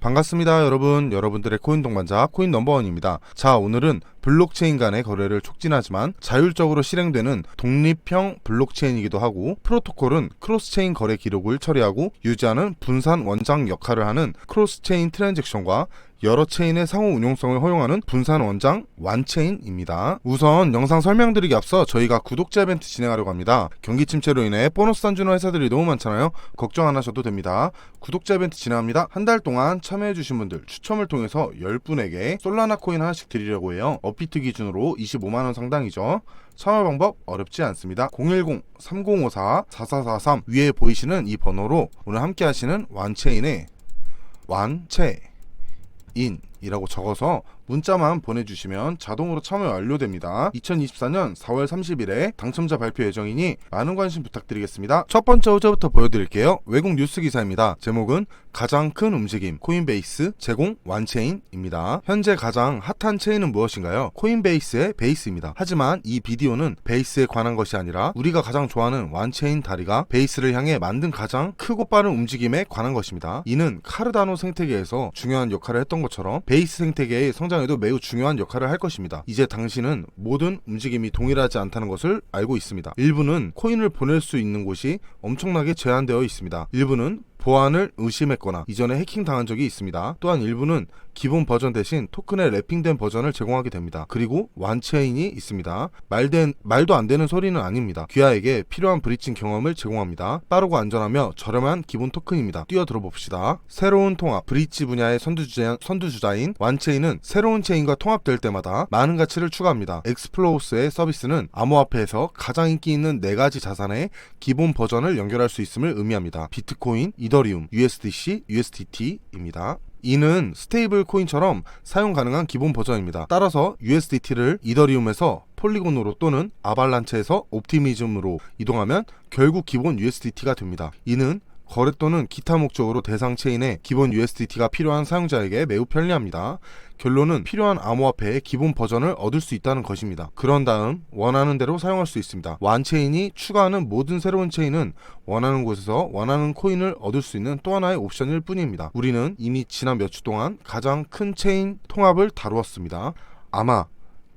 반갑습니다, 여러분. 여러분들의 코인 동반자 코인 넘버원입니다. 자, 오늘은 블록체인 간의 거래를 촉진하지만 자율적으로 실행되는 독립형 블록체인이기도 하고 프로토콜은 크로스체인 거래 기록을 처리하고 유지하는 분산 원장 역할을 하는 크로스체인 트랜잭션과 여러 체인의 상호 운용성을 허용하는 분산 원장 완체인입니다. 우선 영상 설명드리기 앞서 저희가 구독자 이벤트 진행하려고 합니다. 경기 침체로 인해 보너스 안 주는 회사들이 너무 많잖아요. 걱정 안 하셔도 됩니다. 구독자 이벤트 진행합니다. 한 달 동안 참여해주신 분들 추첨을 통해서 10분에게 솔라나 코인 하나씩 드리려고 해요. 업비트 기준으로 25만원 상당이죠. 참여 방법 어렵지 않습니다. 010-3054-4443 위에 보이시는 이 번호로 오늘 함께 하시는 완체인의 완체 인이라고 적어서 문자만 보내주시면 자동으로 참여 완료됩니다. 2024년 4월 30일에 당첨자 발표 예정이니 많은 관심 부탁드리겠습니다. 첫 번째 호재부터 보여드릴게요. 외국 뉴스 기사입니다. 제목은 가장 큰 움직임 코인베이스 제공 완체인입니다. 현재 가장 핫한 체인은 무엇인가요? 코인베이스의 베이스입니다. 하지만 이 비디오는 베이스에 관한 것이 아니라 우리가 가장 좋아하는 완체인 다리가 베이스를 향해 만든 가장 크고 빠른 움직임에 관한 것입니다. 이는 카르다노 생태계에서 중요한 역할을 했던 것처럼 베이스 생태계의 성장 에도 매우 중요한 역할을 할 것입니다. 이제 당신은 모든 움직임이 동일하지 않다는 것을 알고 있습니다. 일부는 코인을 보낼 수 있는 곳이 엄청나게 제한되어 있습니다. 일부는 보안을 의심했거나 이전에 해킹 당한 적이 있습니다. 또한 일부는 기본 버전 대신 토큰의 랩핑된 버전을 제공하게 됩니다. 그리고 완체인이 있습니다. 말된, 말도 안 되는 소리는 아닙니다. 귀하에게 필요한 브리칭 경험을 제공합니다. 빠르고 안전하며 저렴한 기본 토큰입니다. 뛰어들어 봅시다. 새로운 통합, 브릿지 분야의 선두주자, 선두주자인 완체인은 새로운 체인과 통합될 때마다 많은 가치를 추가합니다. 엑스플로우스의 서비스는 암호화폐에서 가장 인기 있는 4가지 자산의 기본 버전을 연결할 수 있음을 의미합니다. 비트코인, 이 더리움, USDC, USDT입니다. 이는 스테이블 코인처럼 사용 가능한 기본 버전입니다. 따라서 USDT를 이더리움에서 폴리곤으로 또는 아발란체에서 옵티미즘으로 이동하면 결국 기본 USDT가 됩니다. 이는 거래 또는 기타 목적으로 대상 체인에 기본 USDT가 필요한 사용자에게 매우 편리합니다. 결론은 필요한 암호화폐의 기본 버전을 얻을 수 있다는 것입니다. 그런 다음 원하는 대로 사용할 수 있습니다. 완체인이 추가하는 모든 새로운 체인은 원하는 곳에서 원하는 코인을 얻을 수 있는 또 하나의 옵션일 뿐입니다. 우리는 이미 지난 몇 주 동안 가장 큰 체인 통합을 다루었습니다. 아마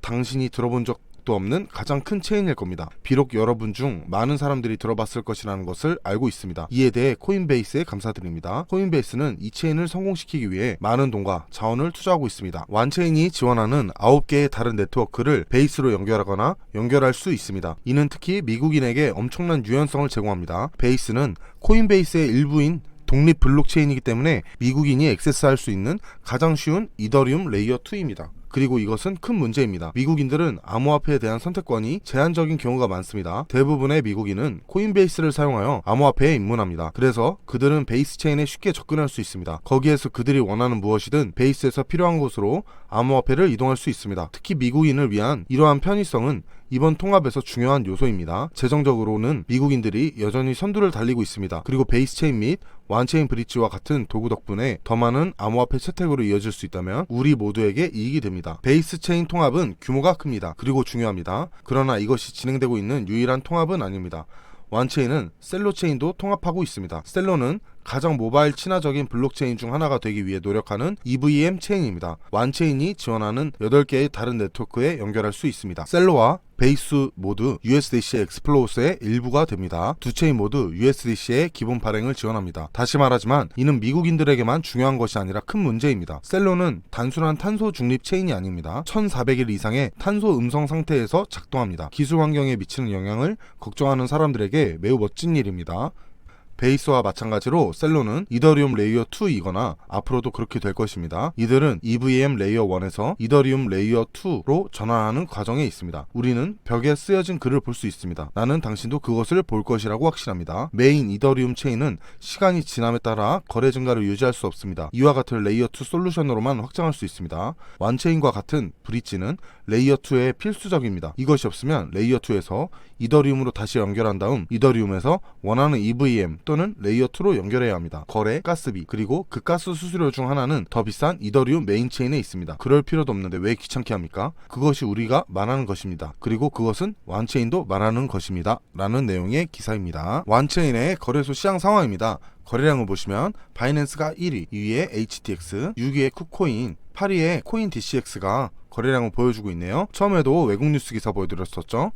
당신이 들어본 적도 없는 가장 큰 체인일 겁니다. 비록 여러분 중 많은 사람들이 들어봤을 것이라는 것을 알고 있습니다. 이에 대해 코인베이스에 감사드립니다. 코인베이스는 이 체인을 성공시키기 위해 많은 돈과 자원을 투자하고 있습니다. 완체인이 지원하는 9개의 다른 네트워크를 베이스로 연결하거나 연결할 수 있습니다. 이는 특히 미국인에게 엄청난 유연성을 제공합니다. 베이스는 코인베이스의 일부인 독립 블록체인이기 때문에 미국인이 액세스할 수 있는 가장 쉬운 이더리움 레이어 2입니다. 그리고 이것은 큰 문제입니다. 미국인들은 암호화폐에 대한 선택권이 제한적인 경우가 많습니다. 대부분의 미국인은 코인베이스를 사용하여 암호화폐에 입문합니다. 그래서 그들은 베이스 체인에 쉽게 접근할 수 있습니다. 거기에서 그들이 원하는 무엇이든 베이스에서 필요한 곳으로 암호화폐를 이동할 수 있습니다. 특히 미국인을 위한 이러한 편의성은 이번 통합에서 중요한 요소입니다. 재정적으로는 미국인들이 여전히 선두를 달리고 있습니다. 그리고 베이스 체인 및 완체인 브릿지와 같은 도구 덕분에 더 많은 암호화폐 채택으로 이어질 수 있다면 우리 모두에게 이익이 됩니다. 베이스 체인 통합은 규모가 큽니다. 그리고 중요합니다. 그러나 이것이 진행되고 있는 유일한 통합은 아닙니다. 완체인은 셀로 체인도 통합하고 있습니다. 셀로는 가장 모바일 친화적인 블록체인 중 하나가 되기 위해 노력하는 EVM 체인입니다. 완체인이 지원하는 8개의 다른 네트워크에 연결할 수 있습니다. 셀로와 베이스 모두 USDC 엑스플로우스의 일부가 됩니다. 두 체인 모두 USDC의 기본 발행을 지원합니다. 다시 말하지만 이는 미국인들에게만 중요한 것이 아니라 큰 문제입니다. 셀로는 단순한 탄소 중립 체인이 아닙니다. 1400일 이상의 탄소 음성 상태에서 작동합니다. 기술 환경에 미치는 영향을 걱정하는 사람들에게 매우 멋진 일입니다. 베이스와 마찬가지로 셀로는 이더리움 레이어 2이거나 앞으로도 그렇게 될 것입니다. 이들은 EVM 레이어 1에서 이더리움 레이어 2로 전환하는 과정에 있습니다. 우리는 벽에 쓰여진 글을 볼 수 있습니다. 나는 당신도 그것을 볼 것이라고 확신합니다. 메인 이더리움 체인은 시간이 지남에 따라 거래 증가를 유지할 수 없습니다. 이와 같은 레이어 2 솔루션으로만 확장할 수 있습니다. 완체인과 같은 브릿지는 레이어 2의 필수적입니다. 이것이 없으면 레이어 2에서 이더리움으로 다시 연결한 다음 이더리움에서 원하는 EVM 또는 레이어 2로 연결해야 합니다. 거래, 가스비, 그리고 그 가스 수수료 중 하나는 더 비싼 이더리움 메인 체인에 있습니다. 그럴 필요도 없는데 왜 귀찮게 합니까? 그것이 우리가 말하는 것입니다. 그리고 그것은 완체인도 말하는 것입니다. 라는 내용의 기사입니다. 완체인의 거래소 시장 상황입니다. 거래량을 보시면 바이낸스가 1위, 2위에 HTX, 6위에 쿠코인, 8위에 코인 DCX가 거래량을 보여주고 있네요. 처음에도 외국 뉴스 기사 보여드렸었죠.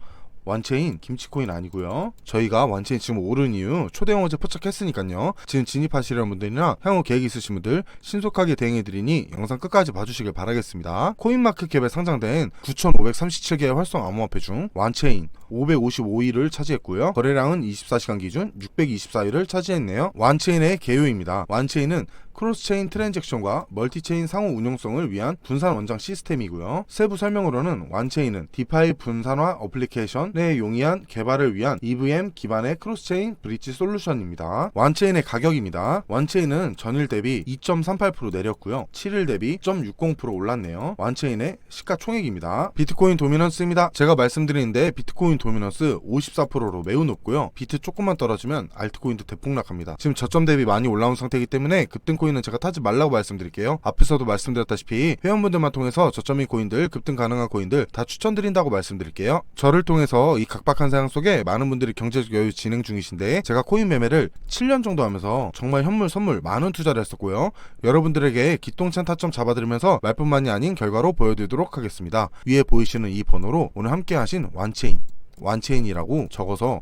완체인 김치코인 아니고요. 저희가 완체인 지금 오른 이유 초대형 어제 포착했으니까요. 지금 진입하시려는 분들이나 향후 계획 있으신 분들 신속하게 대응해드리니 영상 끝까지 봐주시길 바라겠습니다. 코인마켓캡에 상장된 9,537개의 활성 암호화폐 중 완체인 555위를 차지했고요. 거래량은 24시간 기준 624위를 차지했네요. 완체인의 개요입니다. 완체인은 크로스체인 트랜잭션과 멀티체인 상호 운용성을 위한 분산 원장 시스템이고요. 세부 설명으로는 완체인은 디파이 분산화 어플리케이션에 용이한 개발을 위한 EVM 기반의 크로스체인 브릿지 솔루션입니다. 완체인의 가격입니다. 완체인은 전일 대비 2.38% 내렸고요. 7일 대비 0.60% 올랐네요. 완체인의 시가총액입니다. 비트코인 도미넌스입니다. 제가 말씀드리는데 비트코인 도미넌스 54%로 매우 높고요. 비트 조금만 떨어지면 알트코인도 대폭락합니다. 지금 저점 대비 많이 올라온 상태이기 때문에 급등 코인은 제가 타지 말라고 말씀드릴게요. 앞에서도 말씀드렸다시피 회원분들만 통해서 저점인 코인들, 급등 가능한 코인들 다 추천드린다고 말씀드릴게요. 저를 통해서 이 각박한 상황 속에 많은 분들이 경제적 여유 진행 중이신데 제가 코인 매매를 7년 정도 하면서 정말 현물 선물 많은 투자를 했었고요. 여러분들에게 기똥찬 타점 잡아드리면서 말뿐만이 아닌 결과로 보여드리도록 하겠습니다. 위에 보이시는 이 번호로 오늘 함께 하신 완체인 완체인이라고 적어서